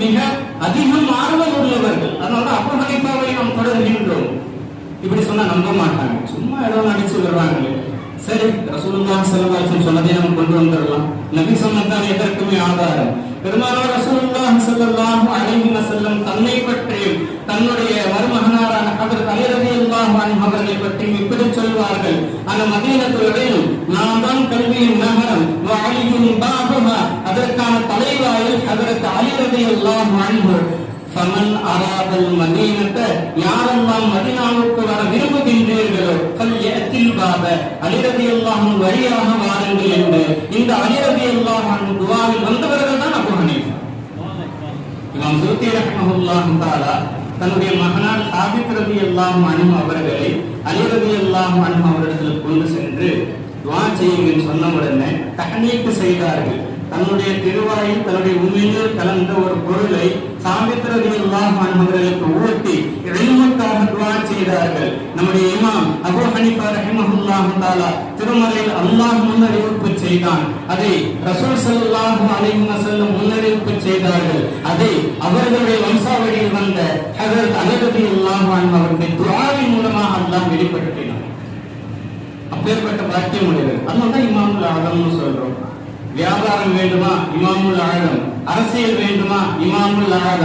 மிக அதிகம் ஆர்வம் உள்ளவர்கள். அதனால அபு ஹனீஃபாவை நாம் தொடர்கின்றோம். இப்படி சொன்னா நம்ப மாட்டாங்க. சும்மா ஏதோ நடிச்சு வருவாங்களே. சரி ரசூலுல்லாஹி ஸல்லல்லாஹு அலைஹி வஸல்லம் சொன்னதை நம்ம கொண்டு வந்துடலாம். நபி சொன்னதான் எதற்குமே ஆதாரம். பெருமானார் ரசூலுல்லாஹி ஸல்லல்லாஹு அலைஹி வஸல்லம் தன்னை பற்றியும் தன்னுடைய மருமகனாரான ஹதரத் அலி ரலியல்லாஹு அன்ஹு அவர்களை பற்றியும் இப்படி சொல்வார்கள். அந்த மதீனத்துடைய நான் தான் கல்வியின் நகரம் அதற்கான தலைவாயில் ஹஜரத் அலி ரலியல்லாஹு அன்ஹு. அராதல் மதீனத்தை யாரெல்லாம் மதீனாவுக்கு வர விரும்புகின்றீர்களோ ஃபல்யத்தில் பாப. அலிரதி அல்லாஹ் வழியாக வாருங்கள் என்று. இந்த அலிரதி அல்லாஹ் துவாவில் வந்தவர்கள் தான் அபு ஹனீஃபா. இமாம் சுருத்தி ரஹ்மஹுல்லாஹு தஆலா தன்னுடைய மகனார் சாபித் ரதி எல்லாம் அனும் அவர்களை அலிரதி எல்லாம் அனும் அவரிடத்தில் கொண்டு சென்று செய்யுங்கள் சொன்ன உடனே தகனீட்டு செய்தார்கள். தன்னுடைய திருவாயில் தன்னுடைய உண்மையில் கலந்த ஒரு பொருளை சாபித் அவர்களுக்கு ஊட்டி இல்முக்காக துவா செய்தார்கள். நம்முடைய இமாம் அபூ ஹனீஃபா ரஹிமஹுல்லாஹு தாலா திருமலையில் அல்லாஹ் முன்னறிவிப்பு செய்தான். அதை ரசூல் சல்லாஹு அலைஹி வஸல்லம் முன்னறிவிப்பு செய்தார்கள். அதை அவர்களுடைய வம்சாவளியில் வந்த ஹஜரத் அலி ரலியல்லாஹு அன்ஹு அவருடைய துஆவின் மூலமாக அல்லாஹ் வெளிப்படுத்தினார் அப்பேற்பட்ட பாக்கியம் உடையவர். அதனால தான் இமாமுல் ஆலம்னு சொல்றோம். வியாபாரம் வேண்டுமா? இமாமுல் ஆழம் அரசியல் வேண்டுமா? இமாமுல் ஆழம்